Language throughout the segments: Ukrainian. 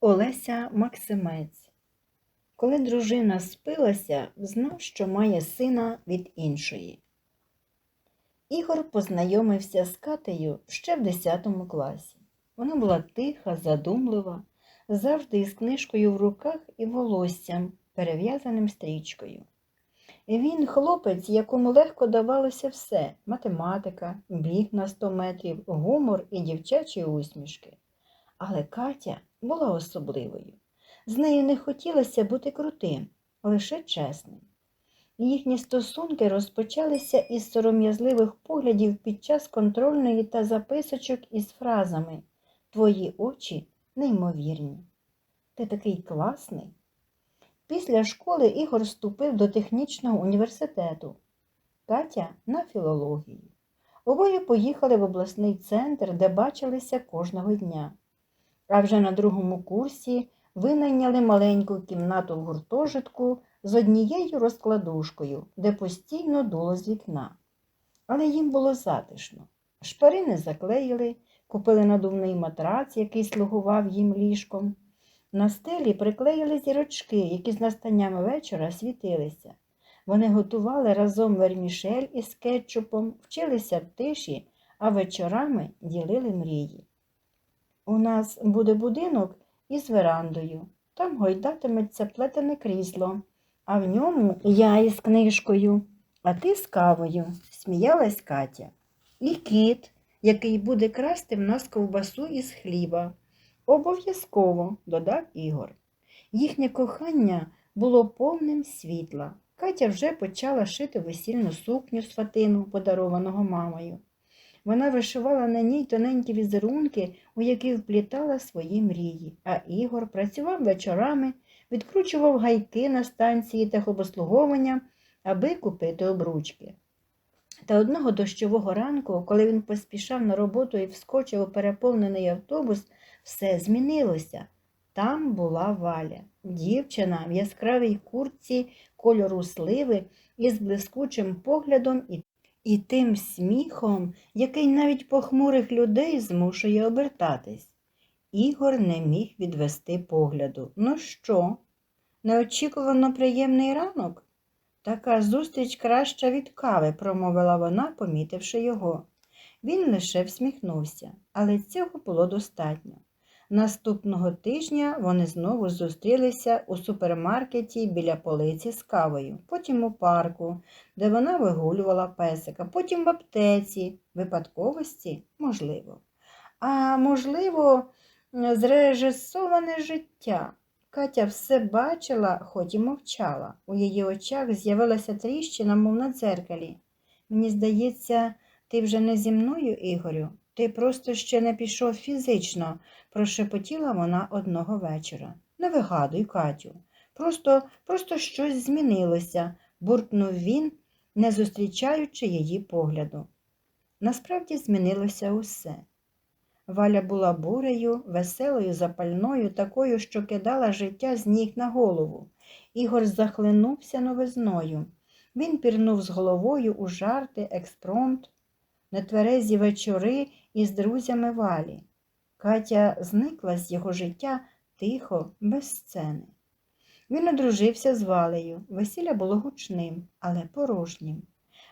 Олеся Максимець. Коли дружина спилася, знав, що має сина від іншої. Ігор познайомився з Катею ще в 10 класі. Вона була тиха, задумлива, завжди із книжкою в руках і волоссям, перев'язаним стрічкою. Він хлопець, якому легко давалося все математика, біг на 100 метрів, гумор і дівчачі усмішки. Але Катя була особливою. З нею не хотілося бути крутим, лише чесним. Їхні стосунки розпочалися із сором'язливих поглядів під час контрольної та записочок із фразами Твої очі неймовірні. Ти такий класний. Після школи Ігор вступив до технічного університету, Катя на філологію. Обоє поїхали в обласний центр, де бачилися кожного дня. А вже на другому курсі винайняли маленьку кімнату в гуртожитку з однією розкладушкою, де постійно дуло з вікна. Але їм було затишно. Шпарини заклеїли, купили надувний матрац, який слугував їм ліжком. На стелі приклеїли зірочки, які з настанням вечора світилися. Вони готували разом вермішель із кетчупом, вчилися тиші, а вечорами ділили мрії. У нас буде будинок із верандою. Там гойдатиметься плетене крісло, а в ньому я із книжкою, а ти з кавою, сміялась Катя. І кіт, який буде красти в нас ковбасу із хліба. Обов'язково, додав Ігор. Їхнє кохання було повним світла. Катя вже почала шити весільну сукню з фатину, подарованого мамою. Вона вишивала на ній тоненькі візерунки, у яких вплітала свої мрії, а Ігор працював вечорами, відкручував гайки на станції техобслуговування, аби купити обручки. Та одного дощового ранку, коли він поспішав на роботу і вскочив у переповнений автобус, все змінилося. Там була валя, дівчина в яскравій куртці кольору сливи із блискучим поглядом і, і тим сміхом, який навіть похмурих людей змушує обертатись. Ігор не міг відвести погляду. Ну що, неочікувано приємний ранок? Така зустріч краща від кави, промовила вона, помітивши його. Він лише всміхнувся, але цього було достатньо. Наступного тижня вони знову зустрілися у супермаркеті біля полиці з кавою, потім у парку, де вона вигулювала песика, потім в аптеці, випадковості можливо. А можливо, зрежисоване життя. Катя все бачила, хоч і мовчала. У її очах з'явилася тріщина, мов на дзеркалі. Мені здається, ти вже не зі мною, Ігорю, ти просто ще не пішов фізично, прошепотіла вона одного вечора. Не вигадуй, Катю. Просто, просто щось змінилося, буркнув він, не зустрічаючи її погляду. Насправді змінилося усе. Валя була бурею, веселою, запальною, такою, що кидала життя з ніг на голову. Ігор захлинувся новизною. Він пірнув з головою у жарти, експромт, нетверезі вечори із друзями валі. Катя зникла з його життя тихо, без сцени. Він одружився з Валею. Весілля було гучним, але порожнім.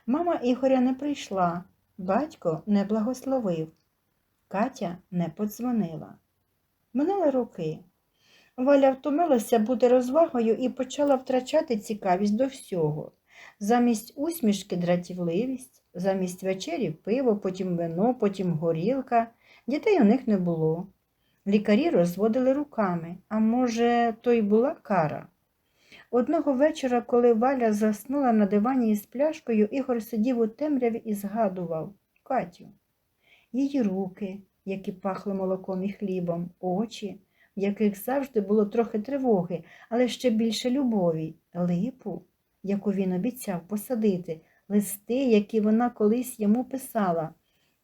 Мама Ігоря не прийшла, батько не благословив. Катя не подзвонила. Минали роки. Валя втомилася бути розвагою і почала втрачати цікавість до всього. Замість усмішки дратівливість, замість вечері пиво, потім вино, потім горілка. Дітей у них не було. Лікарі розводили руками, а може, то й була кара. Одного вечора, коли Валя заснула на дивані із пляшкою, Ігор сидів у темряві і згадував Катю. Її руки, які пахли молоком і хлібом, очі, в яких завжди було трохи тривоги, але ще більше любові, липу, яку він обіцяв посадити, листи, які вона колись йому писала.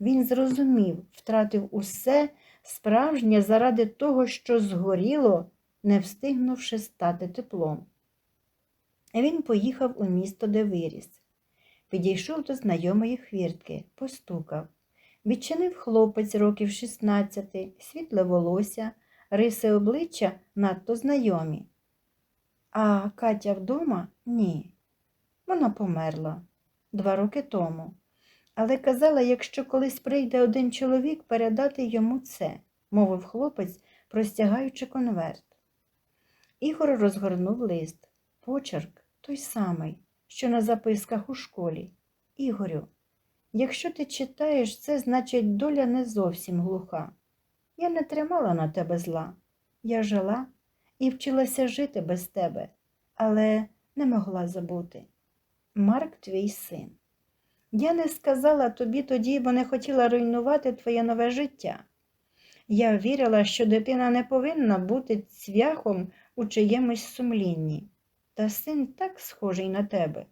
Він зрозумів, втратив усе справжнє заради того, що згоріло, не встигнувши стати теплом. Він поїхав у місто, де виріс. Підійшов до знайомої хвіртки, постукав. Відчинив хлопець років 16, світле волосся, риси обличчя надто знайомі. А Катя вдома ні. Вона померла два роки тому. Але казала, якщо колись прийде один чоловік, передати йому це, мовив хлопець, простягаючи конверт. Ігор розгорнув лист. Почерк той самий, що на записках у школі. Ігорю, якщо ти читаєш це, значить доля не зовсім глуха. Я не тримала на тебе зла. Я жила і вчилася жити без тебе, але не могла забути. Марк твій син. Я не сказала тобі тоді, бо не хотіла руйнувати твоє нове життя. Я вірила, що дитина не повинна бути цвяхом у чиємусь сумлінні. Та син так схожий на тебе.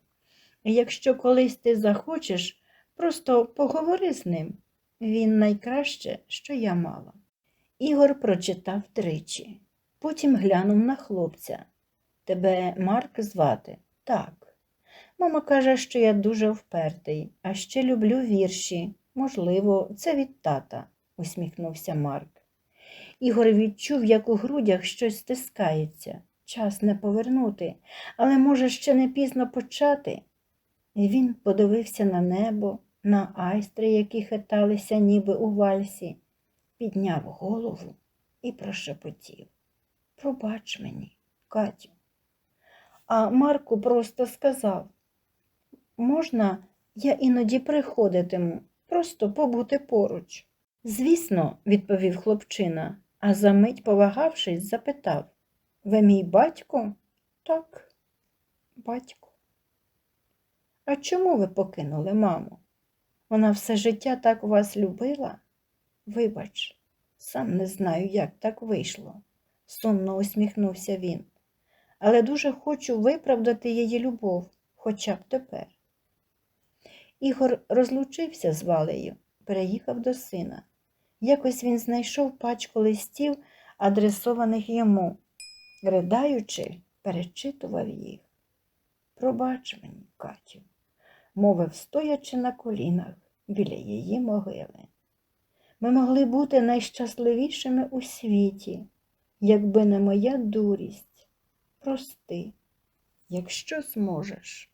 Якщо колись ти захочеш, просто поговори з ним. Він найкраще, що я мала. Ігор прочитав тричі. Потім глянув на хлопця. Тебе Марк звати? Так. Мама каже, що я дуже впертий, а ще люблю вірші. Можливо, це від тата, усміхнувся Марк. Ігор відчув, як у грудях щось стискається. Час не повернути, але може ще не пізно почати. Він подивився на небо, на айстри, які хиталися ніби у вальсі, підняв голову і прошепотів. Пробач мені, Катю. А Марку просто сказав, можна, я іноді приходитиму, просто побути поруч. Звісно, відповів хлопчина, а за мить, повагавшись, запитав Ви мій батько? Так, батько. А чому ви покинули маму? Вона все життя так вас любила? Вибач, сам не знаю, як так вийшло, сумно усміхнувся він. Але дуже хочу виправдати її любов, хоча б тепер. Ігор розлучився з Валею, переїхав до сина. Якось він знайшов пачку листів, адресованих йому. Ридаючи, перечитував їх. Пробач мені, Катю, мовив, стоячи на колінах біля її могили. Ми могли бути найщасливішими у світі, якби не моя дурість. Прости, якщо зможеш.